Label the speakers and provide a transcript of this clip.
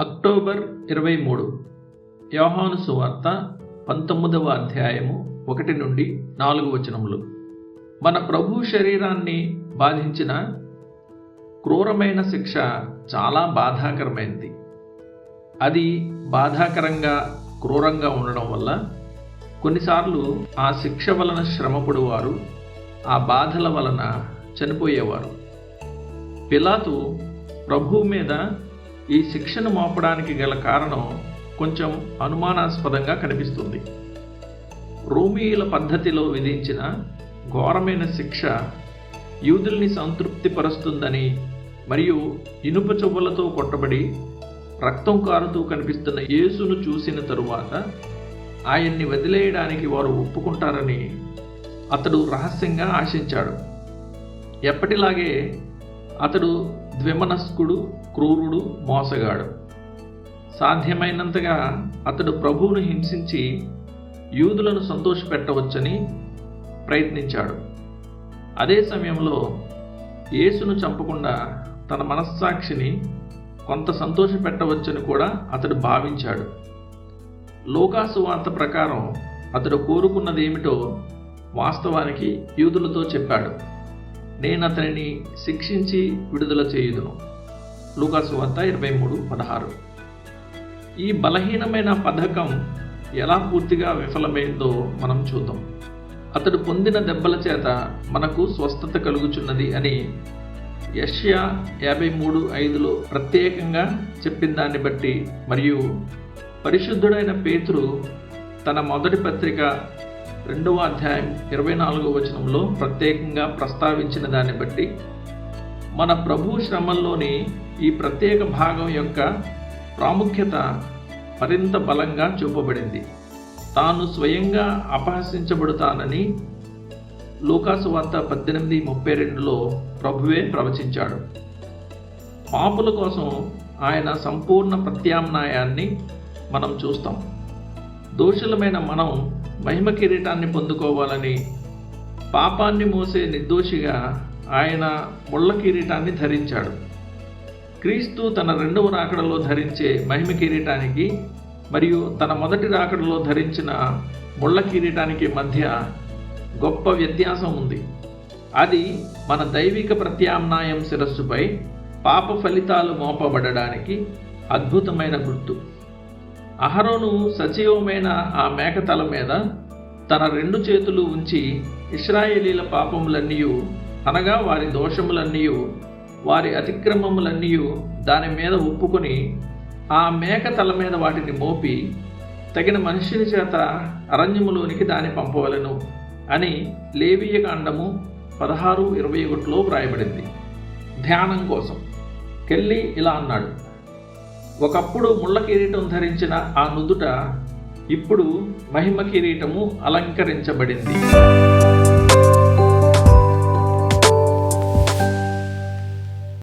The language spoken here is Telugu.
Speaker 1: అక్టోబర్ ఇరవై మూడు యోహాను సువార్త పంతొమ్మిదవ అధ్యాయము ఒకటి నుండి నాలుగు వచనములు. మన ప్రభు శరీరాన్ని బాధించిన క్రూరమైన శిక్ష చాలా బాధాకరమైనది అది బాధాకరంగా క్రూరంగా ఉండడం వల్ల కొన్నిసార్లు ఆ శిక్ష వలన శ్రమపడువారు ఆ బాధల వలన చనిపోయేవారు. పిలాతు ప్రభువు మీద ఈ శిక్షను మోపడానికి గల కారణం కొంచెం అనుమానాస్పదంగా కనిపిస్తుంది. రోమియుల పద్ధతిలో విధించిన ఘోరమైన శిక్ష యూదుల్ని సంతృప్తిపరుస్తుందని మరియు ఇనుప చెవులతో కొట్టబడి రక్తం కారుతూ కనిపిస్తున్న యేసును చూసిన తరువాత ఆయన్ని వదిలేయడానికి వారు ఒప్పుకుంటారని అతడు రహస్యంగా ఆశించాడు. ఎప్పటిలాగే అతడు ద్విమనస్కుడు క్రూరుడు మోసగాడు. సాధ్యమైనంతగా అతడు ప్రభువును హింసించి యూదులను సంతోషపెట్టవచ్చని ప్రయత్నించాడు. అదే సమయంలో యేసును చంపకుండా తన మనస్సాక్షిని కొంత సంతోషపెట్టవచ్చని కూడా అతడు భావించాడు. లోకాసు వార్త ప్రకారం అతడు కోరుకున్నదేమిటో వాస్తవానికి యూదులతో చెప్పాడు. నేను అతనిని శిక్షించి విడుదల చేయుదును. లూకాసు వార్త ఇరవై మూడు పదహారు. ఈ బలహీనమైన పథకం ఎలా పూర్తిగా విఫలమైందో మనం చూద్దాం. అతడు పొందిన దెబ్బల చేత మనకు స్వస్థత కలుగుచున్నది అని యష్యా యాభై మూడు ఐదులో ప్రత్యేకంగా చెప్పిన దాన్ని బట్టి మరియు పరిశుద్ధుడైన పేతురు తన మొదటి పత్రిక రెండవ అధ్యాయం ఇరవై నాలుగవ వచనంలో ప్రత్యేకంగా ప్రస్తావించిన దాన్ని బట్టి మన ప్రభు శ్రమంలోని ఈ ప్రత్యేక భాగం యొక్క ప్రాముఖ్యత మరింత బలంగా చూపబడింది. తాను స్వయంగా అపహసించబడుతానని లూకాసు వార్త పద్దెనిమిది ముప్పై రెండులో ప్రభువే ప్రవచించాడు. పాపుల కోసం ఆయన సంపూర్ణ ప్రత్యామ్నాయాన్ని మనం చూస్తాం. దోషులమైన మనం మహిమ కిరీటాన్ని పొందుకోవాలని పాపాన్ని మోసే నిర్దోషిగా ఆయన ముళ్ళ కిరీటాన్ని ధరించాడు. క్రీస్తు తన రెండవ రాకడలో ధరించే మహిమ కిరీటానికి మరియు తన మొదటి రాకడలో ధరించిన ముళ్ళ కిరీటానికి మధ్య గొప్ప వ్యత్యాసం ఉంది. అది మన దైవిక ప్రత్యామ్నాయం శిరస్సుపై పాప ఫలితాలు మోపబడడానికి అద్భుతమైన గుర్తు. అహరోను సజీవమైన ఆ మేక తల మీద తన రెండు చేతులు ఉంచి ఇస్రాయేలీల పాపములన్నీ అనగా వారి దోషములన్నీ వారి అతిక్రమములన్నీ దాని మీద ఒప్పుకొని ఆ మేక తల మీద వాటిని మోపి తగిన మనుషుని చేత అరణ్యములోనికి దాన్ని పంపవలను అని లేవీయ కాండము పదహారు ఇరవై ఒకటిలో వ్రాయబడింది. ధ్యానం కోసం. కెళ్ళి ఇలా అన్నాడు. ఒకప్పుడు ముళ్ళ కిరీటం ధరించిన ఆ నుదుట ఇప్పుడు మహిమ కిరీటము అలంకరించబడింది.